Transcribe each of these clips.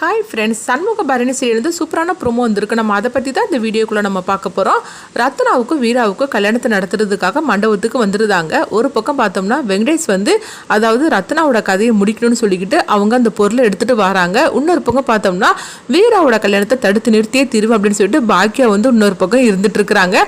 Hi friends Shanmuga Bharani சூப்பரான promo வந்திருக்கு. நம்ம அதை பற்றி தான் இந்த வீடியோக்குள்ளே நம்ம பார்க்க போகிறோம் ரத்னாவுக்கும் வீராவுக்கும் கல்யாணத்தை நடத்துறதுக்காக மண்டபத்துக்கு வந்துருந்தாங்க. ஒரு பக்கம் பார்த்தோம்னா வெங்கடேஷ் வந்து அதாவது ரத்னாவோட கதையை முடிக்கணும்னு சொல்லிக்கிட்டு அவங்க அந்த பொருளை எடுத்துகிட்டு வராங்க. இன்னொரு பக்கம் பார்த்தோம்னா வீராவோட கல்யாணத்தை தடுத்து நிறுத்தியே தீர்வு அப்படின்னு சொல்லிட்டு பாக்கியா வந்து இன்னொரு பக்கம் இருந்துட்டு இருக்கிறாங்க.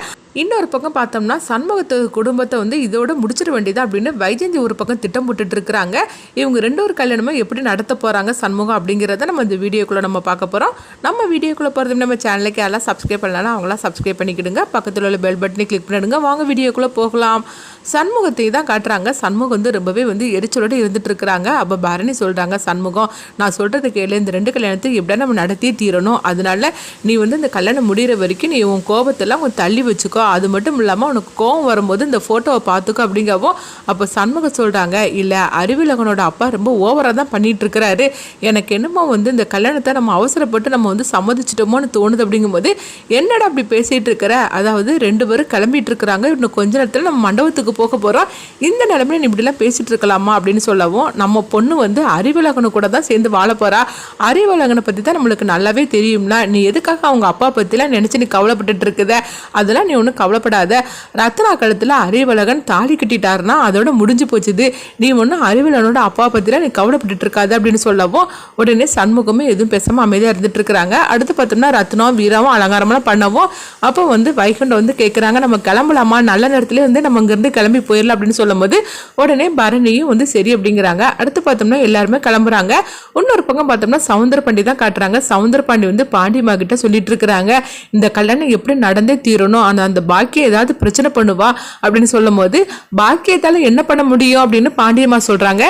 இன்னொரு பக்கம் பார்த்தோம்னா சண்முகத்து குடும்பத்தை வந்து இதோட முடிச்சிட வேண்டியது அப்படின்னு வைஜெயந்தி ஒரு பக்கம் திட்டம் போட்டுட்டு இருக்கிறாங்க. இவங்க ரெண்டு ஒரு கல்யாணமும் எப்படி நடத்த போகிறாங்க சண்முகம் அப்படிங்கிறத நம்ம இந்த வீடியோக்குள்ளே நம்ம பார்க்க போகிறோம் நம்ம வீடியோக்குள்ளே போகிறது நம்ம சேனலுக்கு யாரெல்லாம் சப்ஸ்கிரைப் பண்ணலாம் அவங்களாம் சப்ஸ்கிரைப் பண்ணிக்கிடுங்க. பக்கத்தில் உள்ள பெல் பட்டனை கிளிக் பண்ணிடுங்க. வாங்க வீடியோக்குள்ளே போகலாம். சண்முகத்தை தான் காட்டுறாங்க. சண்முகம் வந்து ரொம்பவே வந்து எரிச்சலோடு இருந்துட்டு இருக்கிறாங்க. அப்போ பரணி சொல்கிறாங்க சண்முகம் நான் சொல்கிறது கேளு. இந்த ரெண்டு கல்யாணத்தை எப்படியா நம்ம நடத்தியே தீரணும். அதனால நீ வந்து இந்த கல்யாணம் முடிகிற வரைக்கும் நீ உன் கோபத்தெல்லாம் உன் தள்ளி வச்சுக்கோ. அது மட்டும் இல்லாமல் உனக்கு கோவம் வரும்போது இந்த ஃபோட்டோவை பார்த்துக்கோ அப்படிங்கவும் அப்போ சண்முகம் சொல்கிறாங்க இல்லை அறிவிலகனோட அப்பா ரொம்ப ஓவராக தான் பண்ணிகிட்டு இருக்கிறாரு எனக்கு என்னமோ வந்து இந்த கல்யாணத்தை நம்ம அவசரப்பட்டு நம்ம வந்து சம்மதிச்சிட்டோமோன்னு தோணுது. அப்படிங்கும்போது என்னடா அப்படி பேசிகிட்டு இருக்கிற அதாவது ரெண்டு பேரும் கிளம்பிட்டு இருக்கிறாங்க இன்னும் கொஞ்ச நேரத்தில் நம்ம மண்டபத்துக்கு போக போகிறோம் இந்த நிலைமையில நீ இப்படிலாம் பேசிகிட்டு இருக்கலாமா அப்படின்னு சொல்லவும் நம்ம பொண்ணு வந்து அறிவிலகனு கூட தான் சேர்ந்து வாழ போகிறா அறிவிலகனை பற்றி தான் நம்மளுக்கு நல்லாவே தெரியும்னா நீ எதுக்காக அவங்க அப்பா பற்றிலாம் நினச்சி நீ கவலைப்பட்டுட்டு இருக்குத அதெல்லாம் நீ ஒன்று ஒன்றும் கவலைப்படாத. ரத்னா கழுத்தில் அறிவழகன் தாலி கட்டிட்டாருன்னா அதோட முடிஞ்சு போச்சுது. நீ ஒன்றும் அறிவழகனோட அப்பா பற்றிலாம் நீ கவலைப்பட்டுட்டு இருக்காது அப்படின்னு சொல்லவும் உடனே சண்முகமே எதுவும் பேசாமல் அமைதியாக இருந்துட்டு இருக்கிறாங்க. அடுத்து பார்த்தோம்னா ரத்னம் வீராவும் அலங்காரமெல்லாம் பண்ணவும். அப்போ வந்து வைகுண்டம் வந்து கேட்குறாங்க நம்ம கிளம்பலாமா? நல்ல நேரத்துலேயே வந்து நம்ம இங்கேருந்து கிளம்பி போயிடலாம் அப்படின்னு சொல்லும்போது உடனே பரணியும் வந்து சரி அப்படிங்கிறாங்க. அடுத்து பார்த்தோம்னா எல்லாருமே கிளம்புறாங்க. இன்னொரு பக்கம் பார்த்தோம்னா சவுந்தர பாண்டி தான் காட்டுறாங்க. சவுந்தர பாண்டி வந்து பாண்டியம்மா கிட்ட சொல்லிட்டு இருக்கிறாங்க. இந்த கல்யாணம் எப்படி நடந்தே தீரணும்? அந்த அந்த பாக்கியம் ஏதாவது பிரச்சனை பண்ணுவா அப்படின்னு சொல்லும் போது பாக்கியத்தால என்ன பண்ண முடியும் அப்படின்னு பாண்டியம்மா சொல்றாங்க.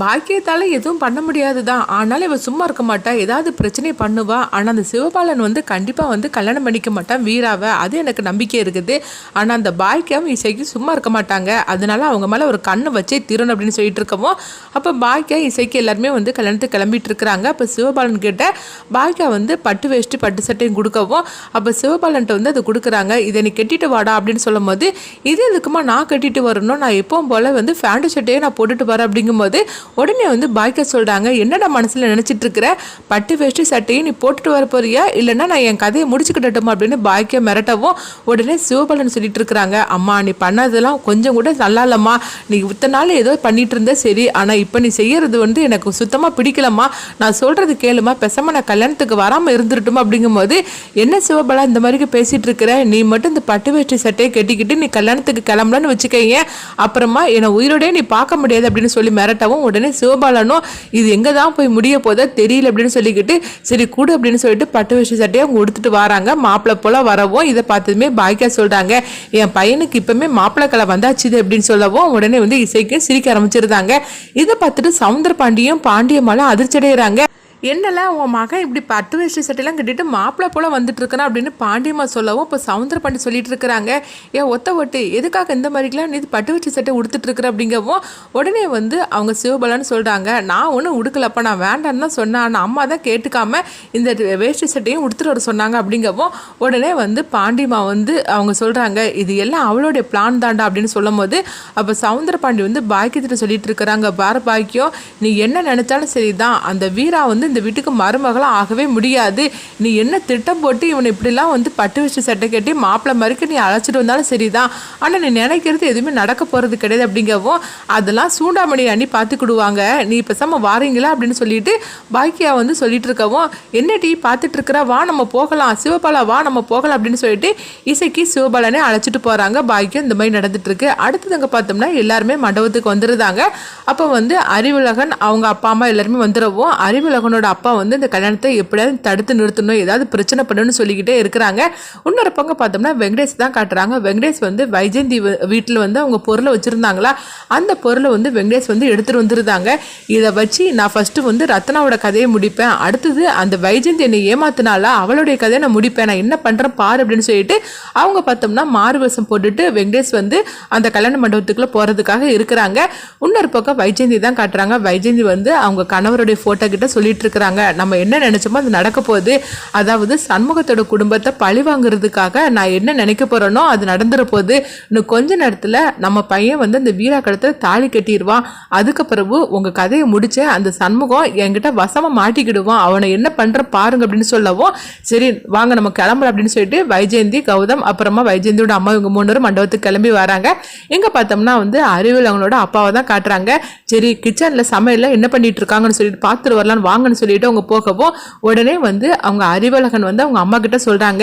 பாக்கியத்தால் எதுவும் பண்ண முடியாது தான் ஆனாலும் இவள் சும்மா இருக்க மாட்டா. ஏதாவது பிரச்சனை பண்ணுவா. ஆனால் அந்த சிவபாலன் வந்து கண்டிப்பாக வந்து கல்யாணம் பண்ணிக்க மாட்டான் வீராவை. அது எனக்கு நம்பிக்கை இருக்குது. ஆனால் அந்த பாக்கியாவும் இசைக்கு சும்மா இருக்க மாட்டாங்க. அதனால அவங்க மேலே ஒரு கண்ணை வச்சே தீரணும் அப்படின்னு சொல்லிட்டு இருக்கவும் அப்போ பாக்கியா இசைக்கு எல்லாருமே வந்து கல்யாணத்துக்கு கிளம்பிட்டு இருக்கிறாங்க. அப்போ சிவபாலன் கிட்ட பாக்கியா வந்து பட்டு வேஷ்டி பட்டு சட்டையும் கொடுக்கவும் அப்போ சிவபாலன்ட்ட வந்து அதை கொடுக்குறாங்க. இதை நீ கட்டிட்டு வாடா அப்படின்னு சொல்லும் போது இது எதுக்குமா நான் கட்டிட்டு வரணும்? நான் எப்பவும் போல் வந்து ஃபேண்டு சட்டையே நான் போட்டுட்டு வரேன் அப்படிங்கும்போது உடனே வந்து பாய்க்க சொல்கிறாங்க என்னடா மனசில் நினச்சிட்டு இருக்கிற பட்டு வேஷ்டி சட்டையை நீ போட்டுட்டு வர போறியா? இல்லைன்னா நான் என் கதையை முடிச்சுக்கிட்டட்டுமா அப்படின்னு பாய்க்க மிரட்டவும் உடனே சிவபாலன் சொல்லிட்டு இருக்கிறாங்க அம்மா நீ பண்ணதெல்லாம் கொஞ்சம் கூட நல்லா இல்லைம்மா. நீ இத்தனை நாள் ஏதோ பண்ணிட்டு இருந்த சரி ஆனால் இப்போ நீ செய்யறது வந்து எனக்கு சுத்தமாக பிடிக்கலம்மா. நான் சொல்றது கேளுமா பேசாம நான் கல்யாணத்துக்கு வராமல் இருந்துருட்டுமா? அப்படிங்கும்போது என்ன சிவபாலா இந்த மாதிரி பேசிட்டு இருக்கிற நீ மட்டும் இந்த பட்டு வேஷ்டி சட்டையை கட்டிக்கிட்டு நீ கல்யாணத்துக்கு கிளம்பலான்னு வச்சுக்கங்க அப்புறமா என்னை உயிரோடய நீ பார்க்க முடியாது. அப்படின்னு சொல்லி மிரட்டவும் உடனே சிவபாலனும் இது எங்கே தான் போய் முடிய போதா தெரியல அப்படின்னு சொல்லிக்கிட்டு சரி கூடு அப்படின்னு சொல்லிட்டு பட்டு விஷய சட்டையை அவங்க உடுத்துட்டு வராங்க. மாப்பிள்ளை போல வரவும் இதை பார்த்ததுமே பாக்கியா சொல்கிறாங்க என் பையனுக்கு இப்பவுமே மாப்பிள்ளை கலை வந்தாச்சுது அப்படின்னு சொல்லவும் உடனே வந்து இசைக்கு சிரிக்க ஆரம்பிச்சிருந்தாங்க. இதை பார்த்துட்டு சவுந்தர பாண்டியும் பாண்டியம்மாலும் அதிர்ச்சி அடைகிறாங்க என்னெல்லாம் உன் மகன் இப்படி பட்டு வேஷ்டி சட்டையெல்லாம் கட்டிட்டு மாப்பிள்ளை போல வந்துட்டுருக்கான் அப்படின்னு பாண்டியம்மா சொல்லவும் இப்போ சவுந்தர பாண்டி சொல்லிட்டு இருக்கிறாங்க ஏன் ஒத்த ஒட்டு எதுக்காக இந்த மாதிரிலாம் நீ பட்டு வேஷ்டி சட்டை உடுத்துட்ருக்குற அப்படிங்கவும் உடனே வந்து அவங்க சிவபலன்னு சொல்கிறாங்க நான் ஒன்றும் உடுக்கலப்பா நான் வேண்டான்னு தான் சொன்னேன். ஆனால் அம்மா தான் கேட்டுக்காம இந்த வேஷ்டி சட்டையும் உடுத்துட்டு வர சொன்னாங்க. அப்படிங்கவும் உடனே வந்து பாண்டியம்மா வந்து அவங்க சொல்கிறாங்க இது எல்லாம் அவளுடைய பிளான் தாண்டா அப்படின்னு சொல்லும் போது அப்போ சவுந்தர பாண்டி வந்து பாக்கியத்திட்ட சொல்லிட்டு இருக்கிறாங்க பார பாக்கியம் நீ என்ன நினைச்சாலும் சரிதான். அந்த வீரா வந்து இந்த வீட்டுக்கு மருமகளாக ஆகவே முடியாது. நீ என்ன திட்டம் போட்டு இவனை இப்படிலாம் வந்து பட்டு வச்சு சட்டை கட்டி மாப்பிள்ளை மாதிரிக்கு நீ அழைச்சிட்டு வந்தாலும் சரிதான். ஆனால் நீ நினைக்கிறது எதுவுமே நடக்க போகிறது கிடையாது அப்படிங்கவும் அதெல்லாம் சூண்டாமணி அண்ணி பார்த்துக்கிடுவாங்க. நீ பேசாம வாரீங்களா அப்படின்னு சொல்லிட்டு பாக்கியா வந்து சொல்லிட்டு இருக்கவும் என்ன டீ பார்த்துட்டு இருக்கிறா? வா நம்ம போகலாம். சிவபாலா வா நம்ம போகலாம். அப்படின்னு சொல்லிட்டு இசைக்கு சிவபாலனே அழைச்சிட்டு போகிறாங்க பாக்கியம் இந்த மாதிரி நடந்துட்டு இருக்கு. அடுத்தது அங்கே பார்த்தோம்னா எல்லாருமே மண்டபத்துக்கு வந்துருந்தாங்க அப்போ வந்து அறிவுலகன் அவங்க அப்பா அம்மா எல்லாருமே வந்துடவும் அறிவுலகனோட அப்பா வந்து இந்த கல்யாணத்தை எப்படியாவது தடுத்து நிறுத்தணும் ஏதாவது பிரச்சனை பண்ணணும்னு சொல்லிக்கிட்டே இருக்கிறாங்க. இன்னொரு பக்கம் பார்த்தோம்னா வெங்கடேஷ் தான் காட்டுறாங்க. வெங்கடேஷ் வந்து வைஜெயந்தி வீட்டில் வந்து அவங்க பொருளை வச்சுருந்தாங்களா? அந்த பொருளை வந்து வெங்கடேஷ் வந்து எடுத்துகிட்டு வந்துருந்தாங்க. இதை வச்சு நான் ஃபஸ்ட்டு வந்து ரத்னாவோட கதையை முடிப்பேன். அடுத்தது அந்த வைஜெயந்தி என்னை ஏமாத்தினாலா அவளுடைய கதையை நான் முடிப்பேன். நான் என்ன பண்ணுறேன் பாரு அப்படின்னு சொல்லிட்டு அவங்க பார்த்தோம்னா மாறுவேஷம் போட்டுட்டு வெங்கடேஷ் வந்து அந்த கல்யாண மண்டபத்துக்குள்ளே போகிறதுக்காக இருக்கிறாங்க. இன்னொரு பக்கம் வைஜெயந்தி தான் காட்டுறாங்க. வைஜெயந்தி வந்து அவங்க கணவருடைய ஃபோட்டோ கிட்ட சொல்லிட்டு இருக்கிறாங்க நம்ம என்ன நினைச்சோமோ அது நடக்க போகுது. அதாவது சண்முகத்தோட குடும்பத்தை பழி வாங்குறதுக்காக நான் என்ன நினைக்க போறேனோ அது நடந்துற போகுது. இன்னும் கொஞ்ச நேரத்தில் நம்ம பையன் வந்து அந்த வீரா கழுத்தில் தாலி கட்டிடுவான் அதுக்கு பிறகு உங்கள் கதையை முடிச்ச அந்த சண்முகம் என்கிட்ட வசமாக மாட்டிக்கிடுவான். அவனை என்ன பண்ணுற பாருங்க அப்படின்னு சொல்லவும் சரி வாங்க நம்ம கிளம்புறோம் அப்படின்னு சொல்லிட்டு வைஜெயந்தி கௌதம் அப்புறமா வைஜெயந்தியோட அம்மா இவங்க மூணு பேரும் மண்டபத்துக்கு கிளம்பி வராங்க. எங்கே பார்த்தோம்னா வந்து அறிவில் அவங்களோட அப்பாவை தான் காட்டுறாங்க. சரி கிச்சனில் சமையலில் என்ன பண்ணிட்டு இருக்காங்கன்னு சொல்லிட்டு பார்த்துட்டு வரலான்னு வாங்கன்னு சொல்லிட்டு அவங்க போகவும் உடனே வந்து அவங்க அறிவழகன் வந்து அவங்க அம்மா கிட்ட சொல்கிறாங்க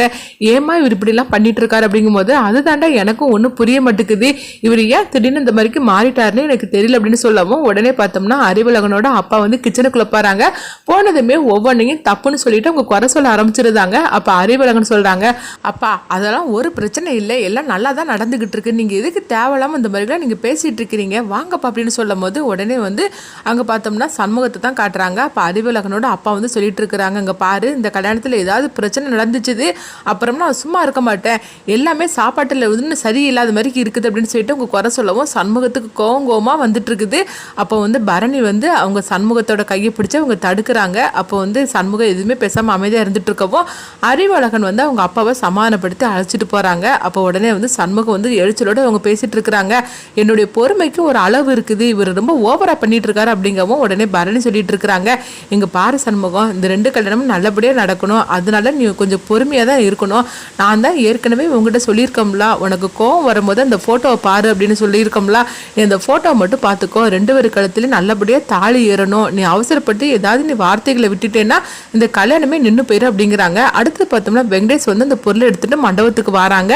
ஏமா இவர் இப்படிலாம் பண்ணிட்டு இருக்காரு அப்படிங்கும்போது அதுதாண்டா எனக்கும் ஒன்றும் புரிய மாட்டேங்குது. இவர் ஏன் திடீர்னு இந்த மாதிரிக்கு மாறிட்டாருன்னு எனக்கு தெரியல அப்படின்னு சொல்லவும் உடனே பார்த்தோம்னா அறிவழகனோட அப்பா வந்து கிச்சனுக்குள்ள போறாங்க போனதுமே ஒவ்வொன்றையும் தப்புன்னு சொல்லிட்டு அவங்க குறை சொல்ல ஆரம்பிச்சிருந்தாங்க. அப்போ அறிவழகன் சொல்றாங்க அப்பா அதெல்லாம் ஒரு பிரச்சனை இல்லை. எல்லாம் நல்லா தான் நடந்துகிட்டு இருக்கு. நீங்க எதுக்கு தேவையில்லாம இந்த மாதிரிலாம் நீங்க பேசிட்டு இருக்கிறீங்க? வாங்கப்பா அப்படின்னு சொல்லும் போது உடனே வந்து அங்க பார்த்தோம்னா சண்முகத்தை தான் காட்டுறாங்க. அப்போ மகனோட அப்பா வந்து சொல்லிட்டு இருக்கிறாங்க அங்க பாரு இந்த கல்யாணத்துல ஏதாவது பிரச்சனை நடந்துச்சுது அப்புறம் நான் சும்மா இருக்க மாட்டேன். எல்லாமே சாப்பாட்டில் வந்து சரியில்லாத மாதிரி இருக்குது அப்படின்னு சொல்லிட்டு அவங்க குறை சொல்லவும் சண்முகத்துக்கு கோவம் கோவமா வந்துட்டு இருக்குது அப்போ வந்து பரணி வந்து அவங்க சண்முகத்தோட கையை பிடிச்சி அவங்க தடுக்கிறாங்க. அப்போ வந்து சண்முகம் எதுவுமே பேசாமல் அமைதியாக இருந்துட்டு இருக்கவும் அறிவழகன் வந்து அவங்க அப்பாவை சமாதானப்படுத்தி அழைச்சிட்டு போகிறாங்க அப்போ உடனே வந்து சண்முகம் வந்து எழுச்சலோட அவங்க பேசிட்டு இருக்கிறாங்க என்னுடைய பொறுமைக்கு ஒரு அளவு இருக்குது இவர் ரொம்ப ஓவரா பண்ணிட்டு இருக்காரு அப்படிங்கவும் உடனே பரணி சொல்லிட்டு இருக்கிறாங்க எங்க பாரு சண்முகம் இந்த ரெண்டு கல்யாணமும் நல்லபடியாக நடக்கணும். அதனால நீ கொஞ்சம் பொறுமையாக தான் இருக்கணும். நான் தான் ஏற்கனவே உங்ககிட்ட சொல்லியிருக்கோம்ல உனக்கு கோவம் வரும்போது அந்த ஃபோட்டோவை பாரு அப்படின்னு சொல்லியிருக்கோம்ல நீ அந்த ஃபோட்டோவை மட்டும் பார்த்துக்கோ. ரெண்டு பேர் கழுத்துலையும் நல்லபடியாக தாலி ஏறணும். நீ அவசரப்பட்டு ஏதாவது நீ வார்த்தைகளை விட்டுட்டேன்னா இந்த கல்யாணமே நின்று போயிடும் அப்படிங்கிறாங்க. அடுத்து பார்த்தோம்னா வெங்கடேஷ் வந்து அந்த பொருளை எடுத்துகிட்டு மண்டபத்துக்கு வராங்க.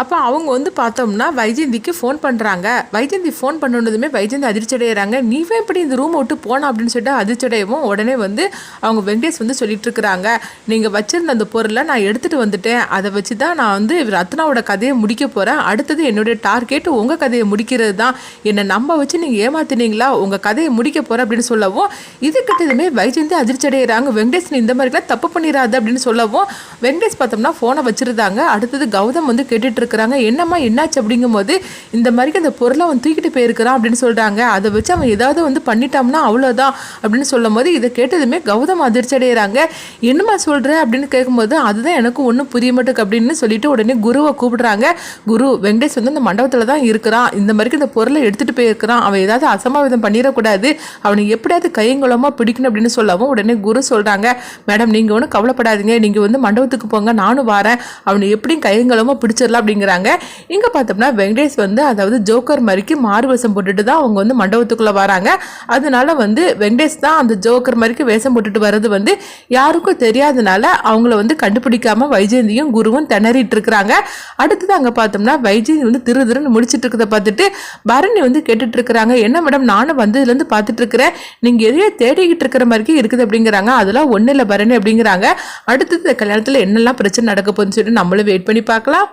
அப்போ அவங்க வந்து பார்த்தோம்னா வைஜெயந்திக்கு ஃபோன் பண்ணுறாங்க வைஜெயந்தி ஃபோன் பண்ணதுமே வைஜெயந்தி அதிர்ச்சி அடைகிறாங்க நீவே எப்படி இந்த ரூமை விட்டு போனா? அப்படின்னு சொல்லிட்டு அதிர்ச்சி அடையவும் உடனே வந்து அவங்க வெங்கடேஷ் வந்து சொல்லிட்டு இருக்கிறாங்க நீங்கள் வச்சிருந்த அந்த பொருளை நான் எடுத்துகிட்டு வந்துட்டேன். அதை வச்சு தான் நான் வந்து ரத்னாவோட கதையை முடிக்க போகிறேன் அடுத்தது என்னுடைய டார்கெட் உங்கள் கதையை முடிக்கிறது தான். என்னை நம்ப வச்சு நீங்கள் ஏமாத்தினீங்களா? உங்கள் கதையை முடிக்க போகிறேன் அப்படின்னு சொல்லவும் இது கிட்டதுமே வைஜெயந்தி அதிர்ச்சி அடைகிறாங்க வெங்கடேஷ் நீ இந்த மாதிரிலாம் தப்பு பண்ணிடாது அப்படின்னு சொல்லவும் வெங்கடேஷ் பார்த்தோம்னா ஃபோனை வச்சுருந்தாங்க. அடுத்தது கௌதம் வந்து கேட்டுட்டு இருக்கிறாங்க என்னம்மா என்னாச்சு அப்படிங்கும்போது இந்த மாதிரி அந்த பொருளை அவன் தூக்கிட்டு போயிருக்கிறான் அப்படின்னு சொல்கிறாங்க அதை வச்சு அவன் ஏதாவது வந்து பண்ணிட்டான்னா அவ்வளோதான் அப்படின்னு சொல்லும் போது இதை கேட்டதுமே கௌதம் அதிர்ச்சி அடைகிறாங்க என்னம்மா சொல்கிற அப்படின்னு கேட்கும்போது அதுதான் எனக்கு ஒன்றும் புரிய மாட்டேக்கு அப்படின்னு சொல்லிட்டு உடனே குருவை கூப்பிடுறாங்க. குரு வெங்கடேஷ் வந்து அந்த மண்டபத்தில் தான் இருக்கிறான். இந்த மாதிரி இந்த பொருளை எடுத்துகிட்டு போயிருக்கிறான். அவன் ஏதாவது அசம்பாவிதம் பண்ணிடக்கூடாது. அவனை எப்படியாவது கையங்குளமாக பிடிக்கணும் அப்படின்னு சொல்லவும் உடனே குரு சொல்கிறாங்க மேடம் நீங்கள் ஒன்றும் கவலைப்படாதீங்க. நீங்கள் வந்து மண்டபத்துக்கு போங்க. நானும் வரேன். அவனை எப்படியும் கையங்குளமாக பிடிச்சிடலாம் அப்படிங்கிறாங்க. இங்கே பார்த்தோம்னா வெங்கடேஷ் வந்து அதாவது ஜோக்கர் மாதிரிக்கு மாறு வேஷம் போட்டுட்டு தான் அவங்க வந்து மண்டபத்துக்குள்ளே வராங்க. அதனால வந்து வெங்கடேஷ் தான் அந்த ஜோக்கர் மாதிரிக்கு வேஷம் போட்டுட்டு வர்றது வந்து யாருக்கும் தெரியாதனால அவங்கள வந்து கண்டுபிடிக்காம வைஜெயந்தியும் குருவும் திணறிட்டு இருக்கிறாங்க. அடுத்தது அங்கே பார்த்தோம்னா வைஜெயந்தி வந்து திரு திருன்னு முடிச்சிட்டு இருக்கிறத பார்த்துட்டு பரணி வந்து கேட்டுட்டு இருக்கிறாங்க. என்ன மேடம் நானும் வந்ததுலேருந்து பார்த்துட்டு இருக்கிறேன். நீங்கள் எதையோ தேடிக்கிட்டு இருக்கிற மாதிரிக்கு இருக்குது அப்படிங்கிறாங்க. அதெல்லாம் ஒன்றும் இல்லை பரணி அப்படிங்கிறாங்க. அடுத்தது கல்யாணத்தில் என்னெல்லாம் பிரச்சனை நடக்க போகுதுன்னு சொல்லிட்டு நம்மளும் வெயிட் பண்ணி பார்க்கலாம்.